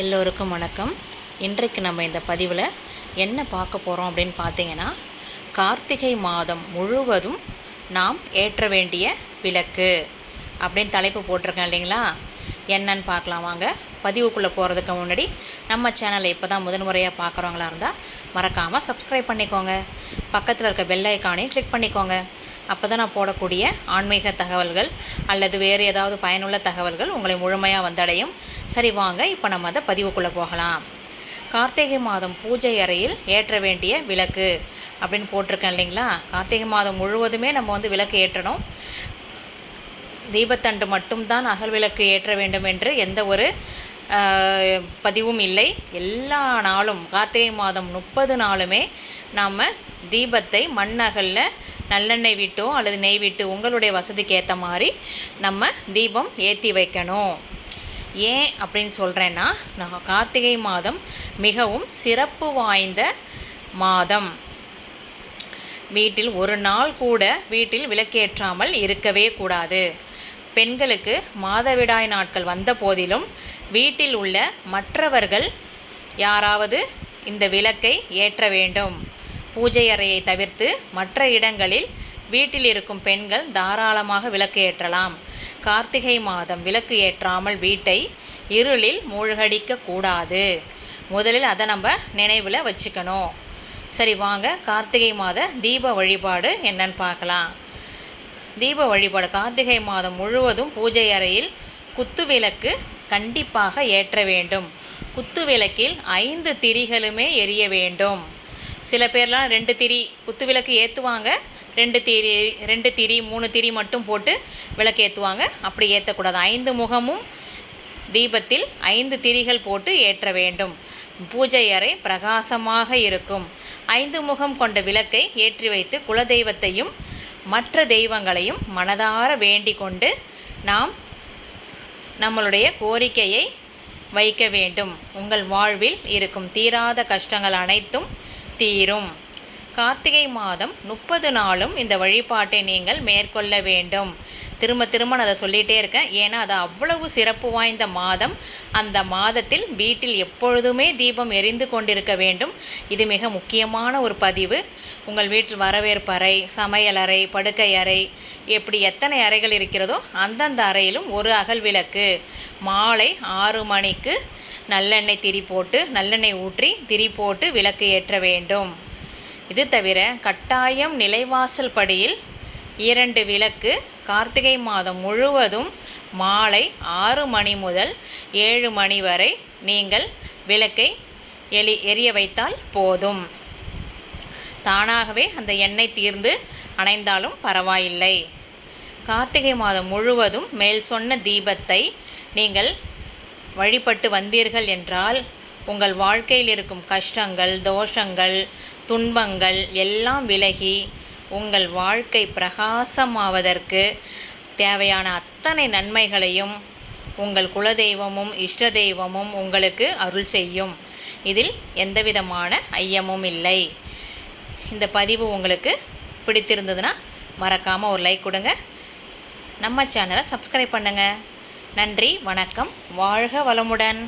எல்லோருக்கும் வணக்கம். இன்றைக்கு நம்ம இந்த பதிவில் என்ன பார்க்க போகிறோம் அப்படின்னு பார்த்தீங்கன்னா கார்த்திகை மாதம் முழுவதும் நாம் ஏற்ற வேண்டிய விளக்கு அப்படின்னு தலைப்பு போட்டிருக்கேன் இல்லைங்களா? என்னன்னு பார்க்கலாம் வாங்க. பதிவுக்குள்ளே போகிறதுக்கு முன்னாடி நம்ம சேனலை இப்போ தான் முதன்முறையாக பார்க்குறவங்களா இருந்தால் மறக்காமல் சப்ஸ்கிரைப் பண்ணிக்கோங்க. பக்கத்தில் இருக்க பெல் ஐக்கானையும் கிளிக் பண்ணிக்கோங்க. அப்போ தான் நான் போடக்கூடிய ஆன்மீக தகவல்கள் அல்லது வேறு ஏதாவது பயனுள்ள தகவல்கள் உங்களை முழுமையாக வந்தடையும். சரி வாங்க இப்போ நம்ம அதை பதிவுக்குள்ளே போகலாம். கார்த்திகை மாதம் பூஜை அறையில் ஏற்ற வேண்டிய விளக்கு அப்படின்னு போட்டிருக்கேன் இல்லைங்களா? கார்த்திகை மாதம் முழுவதுமே நம்ம வந்து விளக்கு ஏற்றணும். தீபத்தண்டு மட்டும்தான் அகல் விளக்கு ஏற்ற வேண்டும் என்று எந்த ஒரு பதிவும் இல்லை. எல்லா நாளும் கார்த்திகை மாதம் முப்பது நாளுமே நாம் தீபத்தை மண் அகலில் நல்லெண்ணெய் விட்டோ அல்லது நெய் விட்டு உங்களுடைய வசதிக்கு ஏற்ற மாதிரி நம்ம தீபம் ஏற்றி வைக்கணும். ஏன் அப்படின்னு சொல்கிறேன்னா நான் கார்த்திகை மாதம் மிகவும் சிறப்பு வாய்ந்த மாதம். வீட்டில் ஒரு நாள் கூட வீட்டில் விளக்கேற்றாமல் இருக்கவே கூடாது. பெண்களுக்கு மாதவிடாய் நாட்கள் வந்த போதிலும் வீட்டில் உள்ள மற்றவர்கள் யாராவது இந்த விளக்கை ஏற்ற வேண்டும். பூஜை அறையை தவிர்த்து மற்ற இடங்களில் வீட்டில் இருக்கும் பெண்கள் தாராளமாக விளக்கு ஏற்றலாம். கார்த்திகை மாதம் விளக்கு ஏற்றாமல் வீட்டை இருளில் மூழ்கடிக்க கூடாது. முதலில் அதை நம்ம நினைவில் வச்சுக்கணும். சரி வாங்க. கார்த்திகை மாத தீப வழிபாடு என்னன்னு பார்க்கலாம். தீப வழிபாடு. கார்த்திகை மாதம் முழுவதும் பூஜை அறையில் குத்து விளக்கு கண்டிப்பாக ஏற்ற வேண்டும். குத்து விளக்கில் ஐந்து திரிகளுமே எரிய வேண்டும். சில பேர்லாம் ரெண்டு திரி குத்து விளக்கு ஏற்றுவாங்க ரெண்டு திரி ரெண்டு திரி மூணு திரி மட்டும் போட்டு விளக்கு ஏற்றுவாங்க அப்படி ஏற்றக்கூடாது ஐந்து முகமும் தீபத்தில் ஐந்து திரிகள் போட்டு ஏற்ற வேண்டும். பூஜை அறை பிரகாசமாக இருக்கும். ஐந்து முகம் கொண்ட விளக்கை ஏற்றி வைத்து குலதெய்வத்தையும் மற்ற தெய்வங்களையும் மனதார வேண்டிக் கொண்டு நாம் நம்மளுடைய கோரிக்கையை வைக்க வேண்டும். உங்கள் வாழ்வில் இருக்கும் தீராத கஷ்டங்கள் அனைத்தும் தீரும். கார்த்திகை மாதம் முப்பது நாளும் இந்த வழிபாட்டை நீங்கள் மேற்கொள்ள வேண்டும். திரும்ப திரும்ப நான் அதை சொல்லிகிட்டே இருக்கேன். ஏன்னா அது அவ்வளவு சிறப்பு வாய்ந்த மாதம். அந்த மாதத்தில் வீட்டில் எப்பொழுதுமே தீபம் எரிந்து கொண்டிருக்க வேண்டும். இது மிக முக்கியமான ஒரு பதிவு. உங்கள் வீட்டில் வரவேற்பறை சமையலறை படுக்கை அறை எப்படி எத்தனை அறைகள் இருக்கிறதோ அந்தந்த அறையிலும் ஒரு அகல் விளக்கு. மாலை ஆறு மணிக்கு நல்லெண்ணெய் திரி போட்டு நல்லெண்ணெய் ஊற்றி திரி போட்டு விளக்கு ஏற்ற வேண்டும். இது தவிர கட்டாயம் நிலைவாசல் படியில் இரண்டு விளக்கு கார்த்திகை மாதம் முழுவதும் மாலை ஆறு மணி முதல் ஏழு மணி வரை நீங்கள் விளக்கை எலி எரிய வைத்தால் போதும். தானாகவே அந்த எண்ணெய் தீர்ந்து அணைந்தாலும் பரவாயில்லை. கார்த்திகை மாதம் முழுவதும் மேல் சொன்ன தீபத்தை நீங்கள் வழிபட்டு வந்தீர்கள் என்றால் உங்கள் வாழ்க்கையில் இருக்கும் கஷ்டங்கள் தோஷங்கள் துன்பங்கள் எல்லாம் விலகி உங்கள் வாழ்க்கை பிரகாசமாவதற்கு தேவையான அத்தனை நன்மைகளையும் உங்கள் குலதெய்வமும் இஷ்ட தெய்வமும் உங்களுக்கு அருள் செய்யும். இதில் எந்தவிதமான ஐயமும் இல்லை. இந்த பதிவு உங்களுக்கு பிடித்திருந்ததுன்னா மறக்காமல் ஒரு லைக் கொடுங்க. நம்ம சேனலை சப்ஸ்கிரைப் பண்ணுங்கள் நன்றி வணக்கம். வாழ்க வளமுடன்.